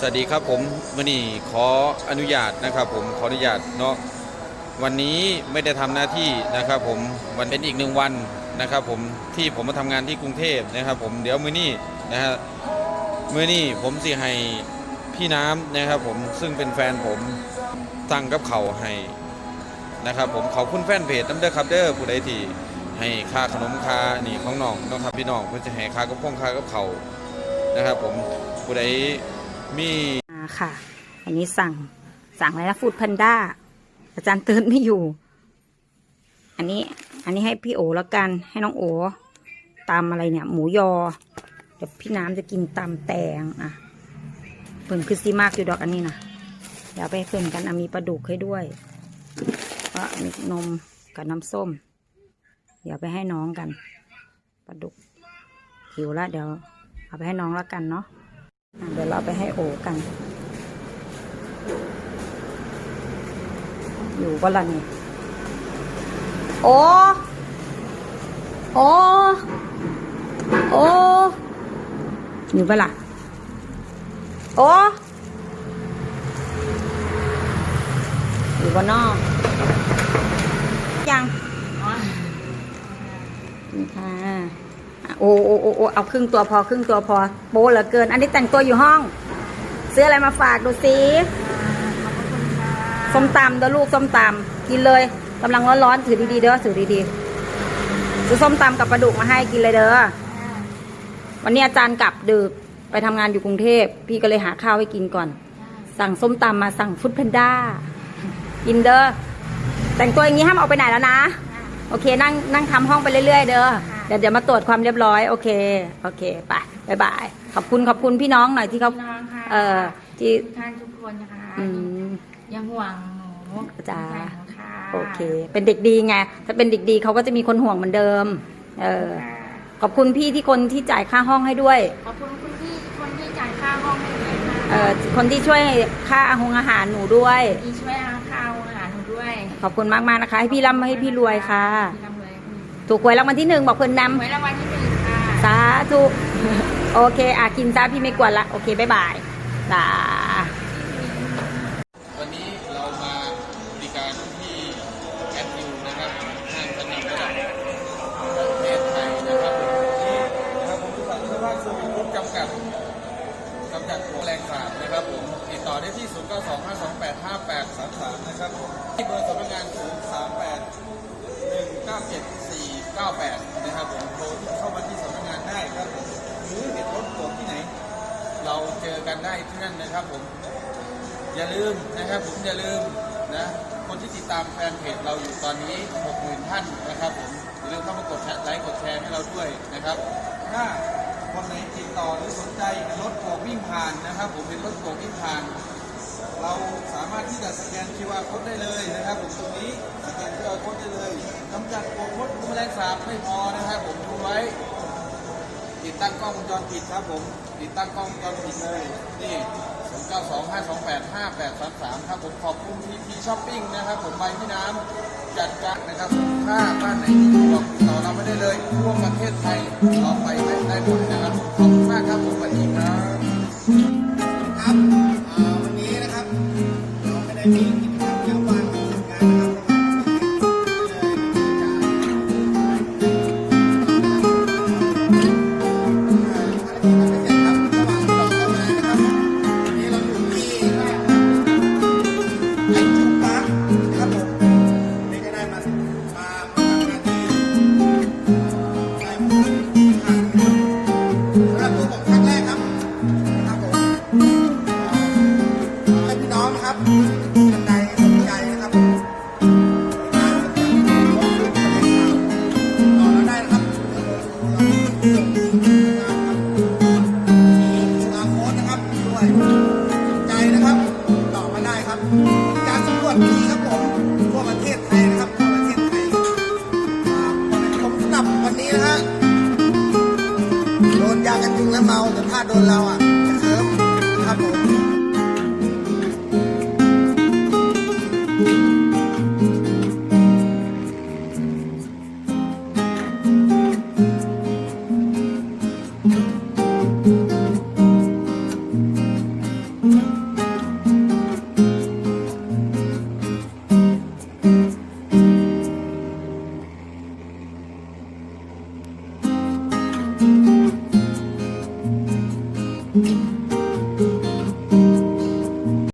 สวัสดีครับผมวันนี้ขออนุญาตนะครับผมขออนุญาตเนาะวันนี้ไม่ได้ทำหน้าที่นะครับผมวันเป็นอีกหนึ่งวันนะครับผมที่ผมมาทำงานที่กรุงเทพนะครับผมเดี๋ยวมื้อนี้นะฮะมื้อนี้ผมสิให้พี่น้ำนะครับผมซึ่งเป็นแฟนผมสั่งกับเขาให้นะครับผมขอบคุณแฟนเพจน้ำเด้อครับเด้อผู้ใดที่ให้ค่าขนมค่านี่ของน้องเนาะครับพี่น้องเพื่อจะให้ค่ากับพ่องค่ากับเขานะครับผมผู้ใด มีมาค่ะ อันนี้สั่งสั่งอะไรนะฟูดพันด้าอาจารย์เติร์นไม่อยู่ อันนี้ อันนี้ให้พี่โอแล้วกัน ให้น้องโอตำอะไรเนี่ย หมูยอ เดี๋ยวพี่น้ำจะกินตำแตงอะเพิ่นคือซีมากอยู่ดอกอันนี้นะเดี๋ยวไปเพิ่นกันมีปลาดุกให้ด้วยก็มีนมกับน้ำส้ม เดี๋ยวไปให้น้องกันปลาดุกหิวล้วเดี๋ยวเอาไปให้น้องแล้วกันเนาะ เดี๋ยวเราไปให้โอกัน อยู่ก็ละนี่ โอ โอ โอ อยู่ปะล่ะ โอ อยู่บนนอกยังนี่ค่ะอะ โอ้โอ้โอ้โอ้เอาครึ่งตัวพอครึ่งตัวพอโป๊เหลือเกิน อันนี้แต่งตัวอยู่ห้อง ซื้ออะไรมาฝากดูสิส้มตำเด้อลูกส้มตำกินเลยกำลังร้อนๆถือดีๆเด้อถือดีๆซื้อส้มตำกับปลาดุกมาให้กินเลยเด้อวันนี้อาจารย์กลับดึกไปทำงานอยู่กรุงเทพ พี่ก็เลยหาข้าวให้กินก่อน สั่งส้มตำมาสั่งฟุตแพนด้ากินเด้อแต่งตัวอย่างนี้ห้ามออกไปไหนแล้วนะ โอเคนั่งนั่งทำห้องไปเรื่อย ๆ เด้อ เดี๋ยวเดี๋ยวมาตรวจความเรียบร้อย โอเค โอเค ไปบายบาย ขอบคุณขอบคุณพี่น้องหน่อยที่เขาพี่น้องค่ะเอ่อที่ ทุกท่านทุกคนนะคะอืมยังห่วงหนูจ้าแฟนหนูค่ะโอเค เป็นเด็กดีไง ถ้าเป็นเด็กดีเขาก็จะมีคนห่วงเหมือนเดิม เออ ค่ะขอบคุณพี่ที่คนที่จ่ายค่าห้องให้ด้วย ขอบคุณคุณพี่คนที่จ่ายค่าห้องให้หนูค่ะเอ่อคนที่ช่วยค่าอาหงอาหารหนูด้วย ที่ช่วยหาข้าวอาหารหนูด้วยขอบคุณมากมากๆนะคะ ให้พี่ร่ำให้พี่รวยค่ะพี่ร่ำรวย ถูกหวยรางวัลที่หนึ่งบอกเพื่อนนหวยรางวัลที่หนึ่งค่ะำสาธุโอเค อะกินซะพี่ไม่กวนละ โอเค บ๊ายบายจ้า เราเจอกันได้ที่นั่นนะครับผม อย่าลืมนะครับผมอย่าลืมนะคนที่ติดตามแฟนเพจเราอยู่ตอนนี้60,000ท่านนะครับผมอย่าลืมเข้ามากดแชร์ไลค์กดแชร์ให้เราด้วยนะครับถ้าคนไหนติดต่อหรือสนใจรถโกวิ่งผ่านนะครับ ผมเป็นรถโกวิ่งผ่าน เราสามารถที่จะสแกน QR code ได้เลยนะครับ ผมตรงนี้สแกน QR code ได้เลยกำจัดโกมดแมลงสาบไม่พอนะครับ ผมดูไว้ ติดตั้งกล้องวงจรปิดครับผม ติดตั้งกล้องวงจรปิดเลย นี่ 0 9 2 5 2 8 5 8 3 3 ครับผมขอบคุณทีพีช้อปปิ้งนะครับผมใบพี่น้ำจัดการนะครับถ้าบ้านไหนที่อยู่บอกติดต่อเราไม่ได้เลยทั่วประเทศไทยเราไปได้หมดนะครับขอบคุณมากครับผมวัสดีครับครับวันนี้นะครับเราไม่ได้มีกิ นะครับท่านใดสนนะครับงานสำคัญรถขึ้ประเทศลาวต่อเราได้นะครับต่อมาได้ครับ การสำรวจดีครับผมทั่วประเทศไทยนะครับทั่วประเทศไทยผมสำหรับวันนี้นะฮะโดนยากันยุงและเมาแต่ถ้าโดนเราอะ